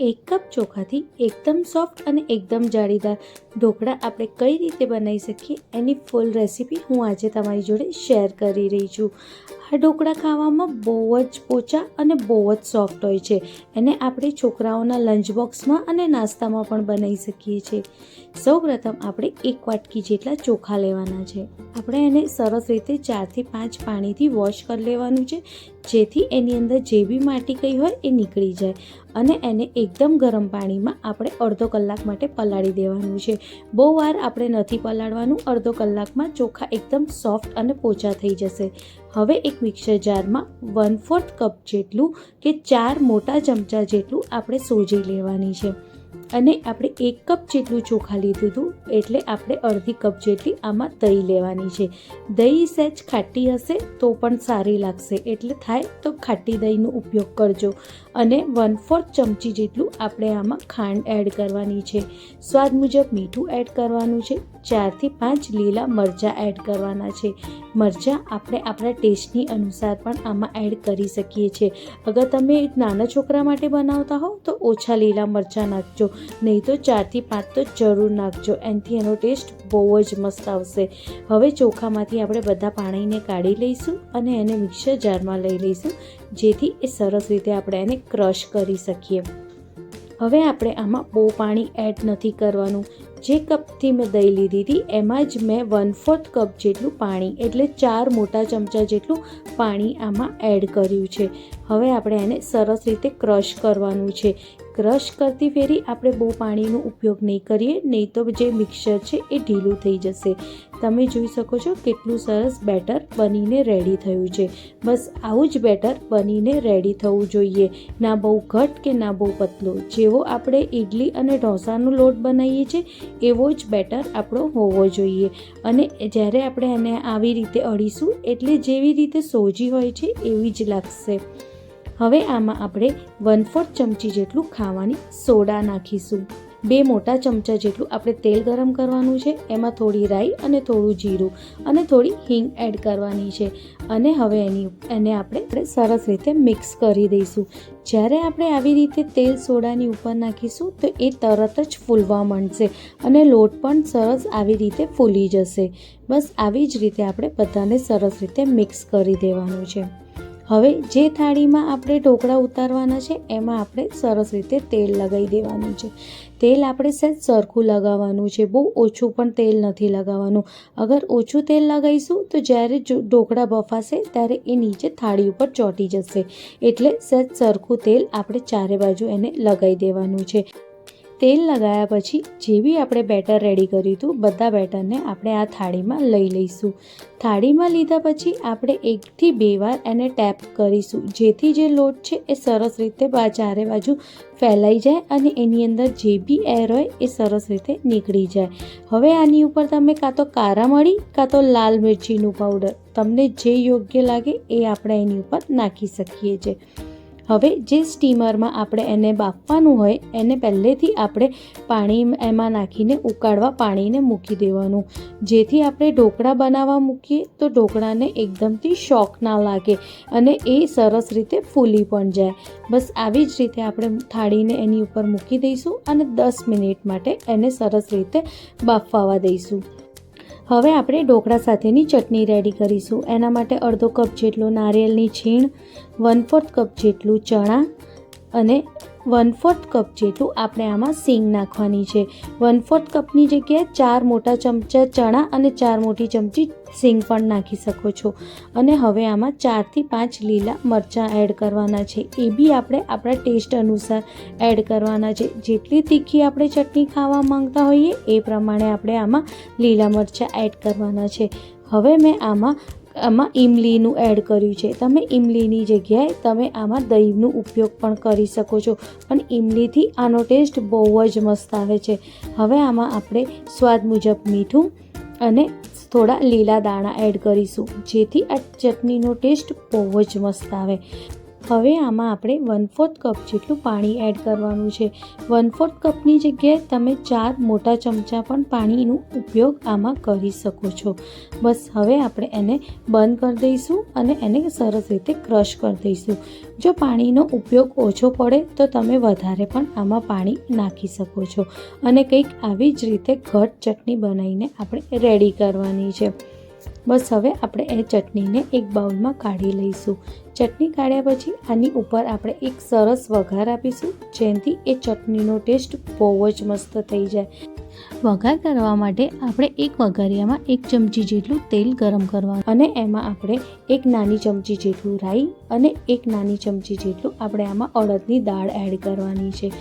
એક કપ ચોખાથી એકદમ સોફ્ટ અને એકદમ જાળીદાર ઢોકળા આપણે કઈ રીતે બનાવી શકીએ એની ફૂલ રેસીપી હું આજે તમારી જોડે શેર કરી રહી છું. આ ઢોકળા ખાવામાં બહુ જ પોચા અને બહુ જ સોફ્ટ હોય છે. એને આપણે છોકરાઓના લંચ બોક્સમાં અને નાસ્તામાં પણ બનાવી શકીએ છીએ. સૌપ્રથમ આપણે એક વાટકી જેટલા ચોખા લેવાના છે. આપણે એને સરસ રીતે ચારથી પાંચ પાણીથી વોશ કરી લેવાનું છે. જેથી એની અંદર જે બી માટી કઈ હોય એ નીકળી જાય. અને એને એકદમ ગરમ પાણીમાં આપણે અડધો કલાક માટે પલાળી દેવાનું છે. બહુ વાર આપણે નથી પલાળવાનું, અડધો કલાકમાં ચોખા એકદમ સોફ્ટ અને પોચા થઈ જશે. હવે એક મિક્સર જારમાં વન ફોર્થ કપ જેટલું કે ચાર મોટા ચમચા જેટલું આપણે સોજી લેવાની છે. અને આપણે એક કપ જેટલું ચોખા લીધું હતું, એટલે આપણે અડધી કપ જેટલી આમાં દહીં લેવાની છે. દહીં સહેજ ખાટી હશે તો પણ સારી લાગશે, એટલે થાય તો ખાટી દહીંનો ઉપયોગ કરજો. અને વન ફોર્થ ચમચી જેટલું આપણે આમાં ખાંડ એડ કરવાની છે. સ્વાદ મુજબ મીઠું એડ કરવાનું છે ચારથી પાંચ લીલા મરચાં એડ કરવાના છે. મરચાં આપણે આપણા ટેસ્ટની અનુસાર પણ આમાં એડ કરી શકીએ છીએ. અગર તમે નાના છોકરા માટે બનાવતા હો, તો ઓછા લીલા મરચાં નાખજો. નહીં તો ચારથી પાંચ તો જરૂર નાખજો. એનાથી એનો ટેસ્ટ બહુ જ મસ્ત આવશે. હવે ચોખામાંથી આપણે બધા પાણીને કાઢી લઈશું અને એને મિક્સર જારમાં લઈ લઈશું, જેથી એ સરસ રીતે આપણે એને ક્રશ કરી શકીએ. હવે આપણે આમાં બહુ પાણી એડ નથી કરવાનું. જે કપથી મેં દહીં લીધી હતી, એમાં જ મેં વન ફોર્થ કપ જેટલું પાણી, એટલે ચાર મોટા ચમચા જેટલું પાણી આમાં એડ કર્યું છે. હવે આપણે એને સરસ રીતે ક્રશ કરવાનું છે. ક્રશ કરતી ફેરી આપણે બહુ પાણીનો ઉપયોગ નહીં કરીએ, નહીં તો જે મિક્સર છે એ ઢીલું થઈ જશે. તમે જોઈ શકો છો કેટલું સરસ બેટર બનીને રેડી થયું છે. બસ આવું જ બેટર બનીને રેડી થવું જોઈએ. ના બહુ ઘટ કે ના બહુ પતલો. જેવો આપણે ઇડલી અને ઢોસાનો લોટ બનાવીએ છીએ, એવો જ બેટર આપણો હોવો જોઈએ. અને જ્યારે આપણે એને આવી રીતે અડીશું એટલે જેવી રીતે સોજી હોય છે એવી જ લાગશે. હવે આમાં આપણે વન ફોર્થ ચમચી જેટલું ખાવાની સોડા નાખીશું. બે મોટા ચમચા જેટલું આપણે તેલ ગરમ કરવાનું છે, એમાં થોડી રાઈ અને થોડું જીરું અને થોડી હિંગ એડ કરવાની છે. અને હવે એની એને આપણે સરસ રીતે મિક્સ કરી દઈશું. જ્યારે આપણે આવી રીતે તેલ સોડાની ઉપર નાખીશું, તો એ તરત જ ફૂલવા માંડશે અને લોટ પણ સરસ આવી રીતે ફૂલી જશે. બસ આવી જ રીતે આપણે બધાને સરસ રીતે મિક્સ કરી દેવાનું છે. હવે જે થાળીમાં આપણે ઢોકળા ઉતારવાના છે, એમાં આપણે સરસ રીતે તેલ લગાવી દેવાનું છે. તેલ આપણે સહેજ સરખું લગાવવાનું છે, બહુ ઓછું પણ તેલ નથી લગાવવાનું. અગર ઓછું તેલ લગાવીશું, તો જ્યારે ઢોકળા બફાશે, ત્યારે એ નીચે થાળી ઉપર ચોંટી જશે. એટલે સહેજ સરખું તેલ આપણે ચારે બાજુ એને લગાવી દેવાનું છે. તેલ લગાવ્યા પછી જે બી આપણે બેટર રેડી કર્યું હતું, બધા બેટરને આપણે આ થાળીમાં લઈ લઈશું. થાળીમાં લીધા પછી આપણે એકથી બે વાર એને ટેપ કરીશું. જેથી જે લોટ છે એ સરસ રીતે ચારે બાજુ ફેલાઈ જાય અને એની અંદર જે બી એર હોય એ સરસ રીતે નીકળી જાય. હવે આની ઉપર તમે કાં તો કારા મળી કાં તો લાલ મિરચીનું પાવડર તમને જે યોગ્ય લાગે એ આપણે એની ઉપર નાખી શકીએ છીએ. હવે જે સ્ટીમરમાં આપણે એને બાફવાનું હોય, એને પહેલેથી આપણે પાણી એમાં નાખીને ઉકાળવા પાણીને મૂકી દેવાનું. જેથી આપણે ઢોકળા બનાવવા મૂકીએ તો ઢોકળાને એકદમથી શોખ ના લાગે અને એ સરસ રીતે ફૂલી પણ જાય. બસ આવી જ રીતે આપણે થાળીને એની ઉપર મૂકી દઈશું અને દસ મિનિટ માટે એને સરસ રીતે બાફવા દઈશું. હવે આપણે ઢોકળા સાથેની ચટણી રેડી કરીશું. એના માટે અડધો કપ જેટલું નારિયેળની છીણ વન ફોર્થ કપ જેટલું ચણા અને વન ફોર્થ કપ જેટલું આપણે આમાં સિંગ નાખવાની છે. વન ફોર્થ કપની જગ્યાએ ચાર મોટા ચમચા ચણા અને ચાર મોટી ચમચી સિંગ પણ નાખી શકો છો. અને હવે આમાં ચારથી પાંચ લીલા મરચાં એડ કરવાના છે. એ બી આપણે આપણા ટેસ્ટ અનુસાર એડ કરવાના છે. જેટલી તીખી આપણે ચટણી ખાવા માંગતા હોઈએ એ પ્રમાણે આપણે આમાં લીલા મરચાં એડ કરવાના છે. હવે મેં આમાં આમાં ઇમલીનું એડ કર્યું છે. તમે ઇમલીની જગ્યાએ તમે આમાં દહીંનો ઉપયોગ પણ કરી શકો છો. પણ ઇમલીથી આનો ટેસ્ટ બહુ જ મસ્ત આવે છે. હવે આમાં આપણે સ્વાદ મુજબ મીઠું અને થોડા લીલા દાણા એડ કરીશું. જેથી આ ચટણીનો ટેસ્ટ બહુ જ મસ્ત આવે. હવે આમાં આપણે વન ફોર્થ કપ જેટલું પાણી એડ કરવાનું છે. વન ફોર્થ કપની જગ્યાએ તમે ચાર મોટા ચમચા પણ પાણીનો ઉપયોગ આમાં કરી શકો છો. બસ હવે આપણે એને બંધ કરી દઈશું અને એને સરસ રીતે ક્રશ કરી દઈશું. જો પાણીનો ઉપયોગ ઓછો પડે તો તમે વધારે પણ આમાં પાણી નાખી શકો છો. અને કંઈક આવી જ રીતે ઘટ ચટણી બનાવીને આપણે રેડી કરવાની છે. બસ હવે આપણે એ ચટણીને એક બાઉલમાં કાઢી લઈશું. ચટણી કાઢ્યા પછી આની ઉપર આપણે એક સરસ વઘાર આપીશું, જેનાથી એ ચટણીનો ટેસ્ટ બહુ જ મસ્ત થઈ જાય. વઘાર કરવા માટે આપણે એક વઘારિયામાં એક ચમચી જેટલું તેલ ગરમ કરવાનું અને એમાં આપણે એક નાની ચમચી જેટલું રાઈ અને એક નાની ચમચી જેટલું આપણે આમાં અડદની દાળ એડ કરવાની છે.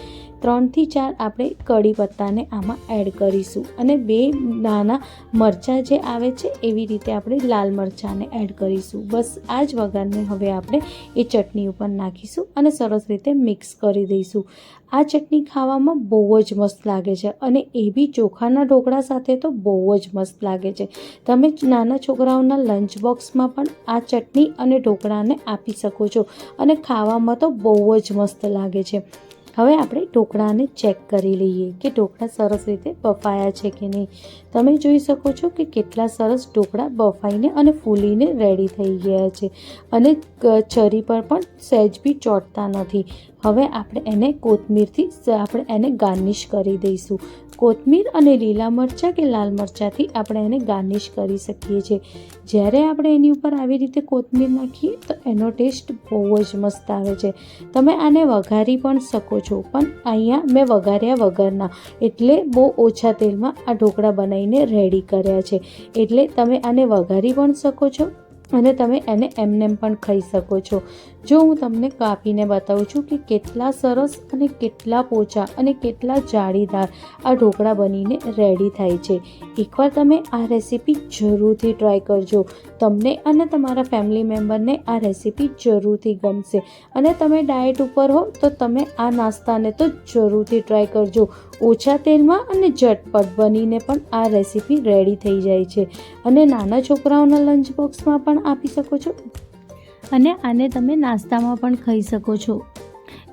ત્રણથી ચાર આપણે કડી પત્તાને આમાં એડ કરીશું. અને બે નાના મરચાં જે આવે છે, એવી રીતે આપણે લાલ મરચાંને એડ કરીશું. બસ આ જ વઘારને હવે આપણે એ ચટણી ઉપર નાખીશું અને સરસ રીતે મિક્સ કરી દઈશું. આ ચટણી ખાવામાં બહુ જ મસ્ત લાગે છે અને એ બી ચોખાના ઢોકળા સાથે તો બહુ જ મસ્ત લાગે છે. તમે નાના છોકરાઓના લંચ બોક્સમાં પણ આ ચટણી અને ઢોકળાને આપી શકો છો અને ખાવામાં તો બહુ જ મસ્ત લાગે છે. હવે આપણે ઢોકળાને ચેક કરી લઈએ કે ઢોકળા સરસ રીતે બફાયા છે કે નહીં. તમે જોઈ શકો છો કે કેટલા સરસ ઢોકળા બફાઈને અને ફૂલીને રેડી થઈ ગયા છે. અને છરી પર પણ સહેજ બી ચોંટતા નથી. હવે આપણે એને કોથમીરથી આપણે એને ગાર્નિશ કરી દઈશું. કોથમીર અને લીલા મરચાં કે લાલ મરચાંથી આપણે એને ગાર્નિશ કરી શકીએ છીએ. જ્યારે આપણે એની ઉપર આવી રીતે કોથમીર નાખીએ, તો એનો ટેસ્ટ બહુ જ મસ્ત આવે છે. તમે આને વઘારી પણ શકો છો, પણ અહીંયા મેં વઘાર્યા વગરના, એટલે બહુ ઓછા તેલમાં આ ઢોકળા બનાવીને રેડી કર્યા છે. એટલે તમે આને વઘારી પણ શકો છો અને તમે એને એમનેમ પણ ખાઈ શકો છો. જો હું તમને કાપીને બતાવું છું કે કેટલા સરસ અને કેટલા પોચા અને કેટલા જાળીદાર આ ઢોકળા બનીને રેડી થાય છે. એકવાર તમે આ રેસીપી જરૂરથી ટ્રાય કરજો. તમને અને તમારા ફેમિલી મેમ્બરને આ રેસીપી જરૂરથી ગમશે. અને તમે ડાયટ ઉપર હો તો તમે આ નાસ્તાને તો જરૂરથી ટ્રાય કરજો. ઓછા તેલમાં અને ઝટપટ બનીને પણ આ રેસીપી રેડી થઈ જાય છે. અને નાના છોકરાઓના લંચ બોક્સમાં પણ આપી શકો છો. અને આને તમે નાસ્તામાં પણ ખાઈ શકો છો.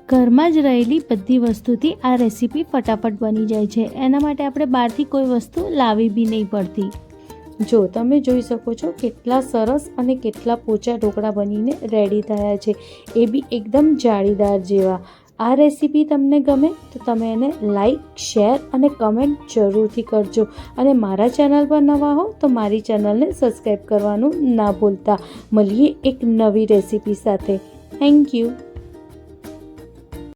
ઘરમાં જ રહેલી બધી વસ્તુથી આ રેસીપી ફટાફટ બની જાય છે. એના માટે આપણે બહારથી કોઈ વસ્તુ લાવી બી નહીં પડતી. જો તમે જોઈ શકો છો કેટલા સરસ અને કેટલા પોચા ઢોકળા બનીને રેડી થયા છે. એ બી એકદમ જાળીદાર જેવા. આ રેસીપી તમને ગમે તો તમે એને લાઈક શેર અને કમેન્ટ જરૂરથી કરજો. અને મારા ચેનલ પર નવા હો તો મારી ચેનલને સબસ્ક્રાઈબ કરવાનું ના ભૂલતા. મળીએ એક નવી રેસીપી સાથે. Thank you